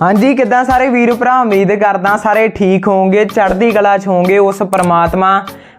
ਹਾਂਜੀ, ਕਿੱਦਾਂ ਸਾਰੇ ਵੀਰ ਭਰਾ? ਉਮੀਦ ਕਰਦਾ ਸਾਰੇ ਠੀਕ ਹੋਵੋਗੇ, ਚੜ੍ਹਦੀ ਕਲਾ 'ਚ ਹੋਵੋਗੇ ਉਸ ਪਰਮਾਤਮਾ।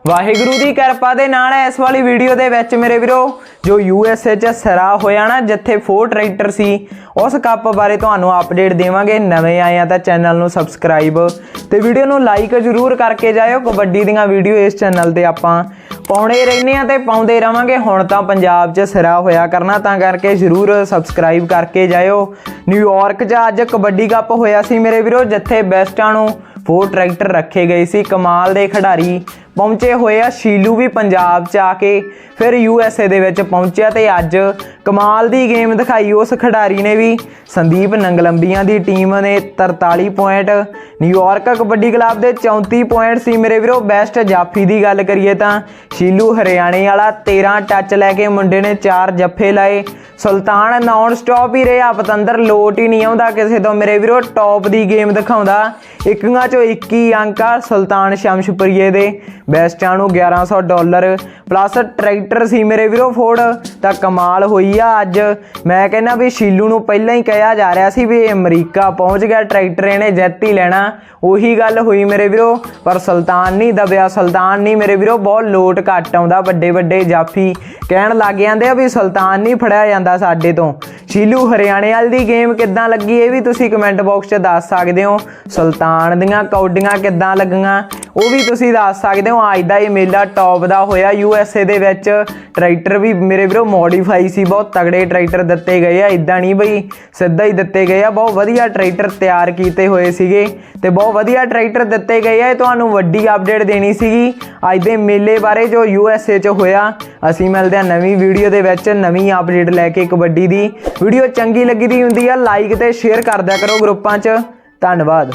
ਵਾਹਿਗੁਰੂ ਦੀ ਕਿਰਪਾ ਦੇ ਨਾਲ ਇਸ ਵਾਲੀ ਵੀਡੀਓ ਦੇ ਵਿੱਚ ਮੇਰੇ ਵੀਰੋ, ਜੋ ਯੂ ਐਸ ਏ 'ਚ ਸਰਾ ਹੋਇਆ ਨਾ, ਜਿੱਥੇ ਫੋਰ ਟਰੈਕਟਰ ਸੀ, ਉਸ ਕੱਪ ਬਾਰੇ ਤੁਹਾਨੂੰ ਅਪਡੇਟ ਦੇਵਾਂਗੇ। ਨਵੇਂ ਆਏ ਆ ਤਾਂ ਚੈਨਲ ਨੂੰ ਸਬਸਕ੍ਰਾਈਬ ਤੇ ਵੀਡੀਓ ਨੂੰ ਲਾਈਕ ਜ਼ਰੂਰ ਕਰਕੇ ਜਾਇਓ। ਕਬੱਡੀ ਦੀਆਂ ਵੀਡੀਓ ਇਸ ਚੈਨਲ ਤੇ ਆਪਾਂ ਪਾਉਣੇ ਰਹਿੰਦੇ ਆ ਤੇ ਪਾਉਂਦੇ ਰਵਾਂਗੇ। ਹੁਣ ਤਾਂ ਪੰਜਾਬ 'ਚ ਸਿਰਾ ਹੋਇਆ ਕਰਨਾ, ਤਾਂ ਕਰਕੇ ਜ਼ਰੂਰ ਸਬਸਕ੍ਰਾਈਬ ਕਰਕੇ ਜਾਇਓ। ਨਿਊਯਾਰਕ 'ਚ ਅੱਜ ਕਬੱਡੀ ਕੱਪ ਹੋਇਆ ਸੀ ਮੇਰੇ ਵੀਰੋ, ਜਿੱਥੇ ਬੈਸਟਾਂ ਨੂੰ ਫੋਰ ਟਰੈਕਟਰ ਰੱਖੇ ਗਏ ਸੀ, ਕਮਾਲ ਦੇ ਖਿਡਾਰੀ ਪਹੁੰਚੇ ਹੋਏ ਆ। ਸ਼ੀਲੂ ਵੀ ਪੰਜਾਬ 'ਚ ਆ ਕੇ ਫਿਰ ਯੂ ਐਸ ਏ ਦੇ ਵਿੱਚ ਪਹੁੰਚਿਆ ਤੇ ਅੱਜ ਕਮਾਲ ਦੀ ਗੇਮ ਦਿਖਾਈ। ਉਸ ਖਿਡਾਰੀ ਨੇ ਵੀ ਸੰਦੀਪ ਨੰਗਲੰਬੀਆਂ ਦੀ ਟੀਮ ਨੇ 43 ਪੁਆਇੰਟ ਨਿਊਯਾਰਕ ਕਬੱਡੀ ਕਲੱਬ ਦੇ 34 ਪੁਆਇੰਟ ਸੀ ਮੇਰੇ ਵੀਰੋ ਬੈਸਟ ਜਾਫੀ ਦੀ ਗੱਲ ਕਰੀਏ ਤਾਂ। ਸ਼ੀਲੂ ਹਰਿਆਣੇ ਵਾਲਾ 13 ਟੱਚ ਲੈ ਕੇ ਮੁੰਡੇ ਨੇ 4 ਜੱਫੇ ਲਾਏ। ਸੁਲਤਾਨ ਨਾਨ ਸਟਾਪ ਹੀ ਰਿਹਾ, ਪਤੰਦਰ ਲੋਟ ਹੀ ਨਹੀਂ ਆਉਂਦਾ ਕਿਸੇ ਤੋਂ। ਮੇਰੇ ਵੀਰੋ ਟੌਪ ਦੀ ਗੇਮ ਦਿਖਾਉਂਦਾ। ਇੱਕੀਆਂ ਚੋਂ 21 ਅੰਕ ਆ ਸੁਲਤਾਨ ਸ਼ਮਸ਼ਪੁਰੀਏ ਦੇ। ਬੈਸਟਾਂ ਨੂੰ 1100 ਡਾਲਰ ਪਲੱਸ ਟਰੈਕਟਰ ਸੀ ਮੇਰੇ ਵੀਰੋ ਫੋਰਡ ਤਾਂ ਕਮਾਲ ਹੋਈ ਆ ਅੱਜ। ਮੈਂ ਕਹਿੰਦਾ ਵੀ ਸ਼ੀਲੂ ਨੂੰ ਪਹਿਲਾਂ ਹੀ ਕਿਹਾ ਜਾ ਰਿਹਾ ਸੀ ਵੀ ਅਮਰੀਕਾ ਪਹੁੰਚ ਗਿਆ, ਟਰੈਕਟਰ ਇਹਨੇ ਜਿੱਤ ਹੀ ਲੈਣਾ। ਉਹੀ ਗੱਲ ਹੋਈ ਮੇਰੇ ਵੀਰੋ, ਪਰ ਸੁਲਤਾਨ ਨਹੀਂ ਦਬਿਆ, ਸੁਲਤਾਨ ਨਹੀਂ ਮੇਰੇ ਵੀਰੋ, ਬਹੁਤ ਲੋਟ ਘੱਟ ਆਉਂਦਾ, ਵੱਡੇ ਵੱਡੇ ਜਾਫੀ ਕਹਿਣ ਲੱਗ ਜਾਂਦੇ ਆ ਵੀ ਸੁਲਤਾਨ ਨਹੀਂ ਫੜਿਆ ਜਾਂਦਾ ਸਾਡੇ ਤੋਂ। ਸ਼ੀਲੂ, ਹਰਿਆਣੇ ਵਾਲ ਦੀ ਗੇਮ ਕਿੱਦਾਂ ਲੱਗੀ? ਇਹ ਵੀ ਤੁਸੀਂ ਕਮੈਂਟ ਬਾਕਸ 'ਚ ਦੱਸ ਸਕਦੇ ਹੋ। ਸੁਲਤਾਨ ਦੀਆਂ ਕੌਡੀਆਂ ਕਿੱਦਾਂ ਲੱਗੀਆਂ? ਉਹ ਵੀ ਤੁਸੀਂ ਦੱਸ ਸਕਦੇ ਹੋ, ਅੱਜ ਦਾ ਇਹ ਮੇਲਾ ਟੌਪ ਦਾ ਹੋਇਆ ਯੂ ਐਸ ਏ ਦੇ ਵਿੱਚ। ਟਰੈਕਟਰ ਵੀ ਮੇਰੇ ਵੀਰੋ ਮੋਡੀਫਾਈ ਸੀ, ਬਹੁਤ ਤਗੜੇ ਟਰੈਕਟਰ ਦਿੱਤੇ ਗਏ ਆ ਇਦਾਂ ਨਹੀਂ ਬਈ ਸਿੱਧਾ ਹੀ ਦਿੱਤੇ ਗਏ ਆ, ਬਹੁਤ ਵਧੀਆ ਟਰੈਕਟਰ ਤਿਆਰ ਕੀਤੇ ਹੋਏ ਸੀਗੇ ਤੇ ਬਹੁਤ ਵਧੀਆ ਟਰੈਕਟਰ ਦਿੱਤੇ ਗਏ ਆ, ਇਹ ਤੁਹਾਨੂੰ ਵੱਡੀ ਅਪਡੇਟ ਦੇਣੀ ਸੀਗੀ। ਅੱਜ ਦੇ ਮੇਲੇ ਬਾਰੇ ਜੋ ਯੂ ਐਸ ਏ 'ਚ ਹੋਇਆ, ਅਸੀਂ ਮਿਲਦੇ ਹਾਂ ਨਵੀਂ ਵੀਡੀਓ ਦੇ ਵਿੱਚ, ਨਵੀਂ ਅਪਡੇਟ ਲੈ ਕੇ ਕਬੱਡੀ ਦੀ। ਵੀਡੀਓ ਚੰਗੀ ਲੱਗੀ ਦੀ ਹੁੰਦੀ ਆ ਲਾਈਕ ਤੇ ਸ਼ੇਅਰ ਕਰ ਦਿਆ ਕਰੋ ਗਰੁੱਪਾਂ 'ਚ। ਧੰਨਵਾਦ।